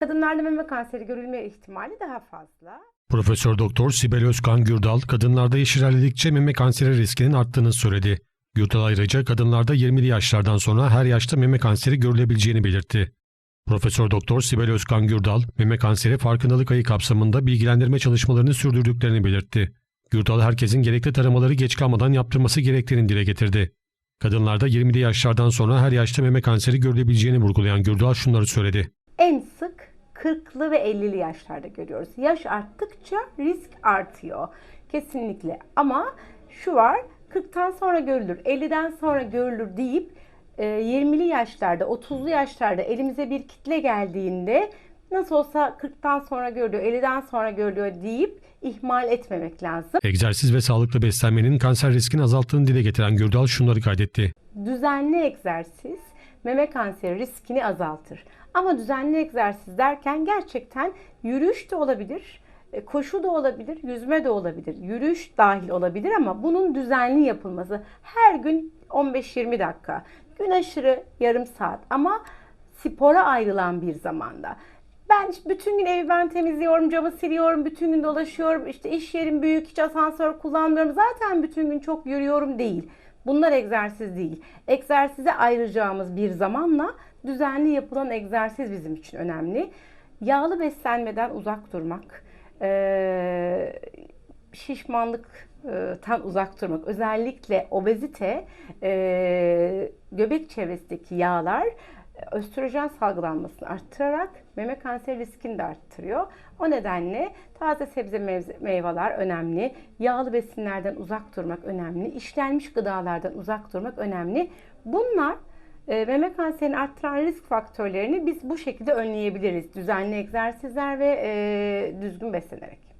Kadınlarda meme kanseri görülme ihtimali daha fazla. Profesör Doktor Sibel Özkan Gürdal, kadınlarda yaş ilerledikçe meme kanseri riskinin arttığını söyledi. Gürdal ayrıca kadınlarda 20'li yaşlardan sonra her yaşta meme kanseri görülebileceğini belirtti. Profesör Doktor Sibel Özkan Gürdal, meme kanseri farkındalık ayı kapsamında bilgilendirme çalışmalarını sürdürdüklerini belirtti. Gürdal herkesin gerekli taramaları geç kalmadan yaptırması gerektiğini dile getirdi. Kadınlarda 20'li yaşlardan sonra her yaşta meme kanseri görülebileceğini vurgulayan Gürdal şunları söyledi. En sık 40'lı ve 50'li yaşlarda görüyoruz. Yaş arttıkça risk artıyor. Kesinlikle. Ama şu var 40'tan sonra görülür, 50'den sonra görülür deyip e, 20'li yaşlarda, 30'lu yaşlarda elimize bir kitle geldiğinde nasıl olsa 40'tan sonra görülüyor, 50'den sonra görülüyor deyip ihmal etmemek lazım. Egzersiz ve sağlıklı beslenmenin kanser riskini azalttığını dile getiren Gürdal şunları kaydetti. düzenli egzersiz meme kanseri riskini azaltır. Ama düzenli egzersiz derken gerçekten yürüyüş de olabilir, e, koşu da olabilir, yüzme de olabilir, yürüyüş dahil olabilir ama bunun düzenli yapılması her gün 15-20 dakika, gün aşırı yarım saat ama spora ayrılan bir zamanda. Ben işte bütün gün evi ben temizliyorum, camı siliyorum, bütün gün dolaşıyorum. İşte iş yerim büyük, hiç asansör kullanmıyorum. Zaten bütün gün çok yürüyorum değil. Bunlar egzersiz değil. Egzersize ayıracağımız bir zamanla düzenli yapılan egzersiz bizim için önemli. Yağlı beslenmeden uzak durmak, şişmanlıktan uzak durmak, özellikle obezite, göbek çevresindeki yağlar östrojen salgılanmasını arttırarak meme kanseri riskini de arttırıyor. O nedenle taze sebze meyveler önemli. Yağlı besinlerden uzak durmak önemli. işlenmiş gıdalardan uzak durmak önemli. Bunlar e, meme kanserini arttıran risk faktörlerini biz bu şekilde önleyebiliriz. Düzenli egzersizler ve e, düzgün beslenerek.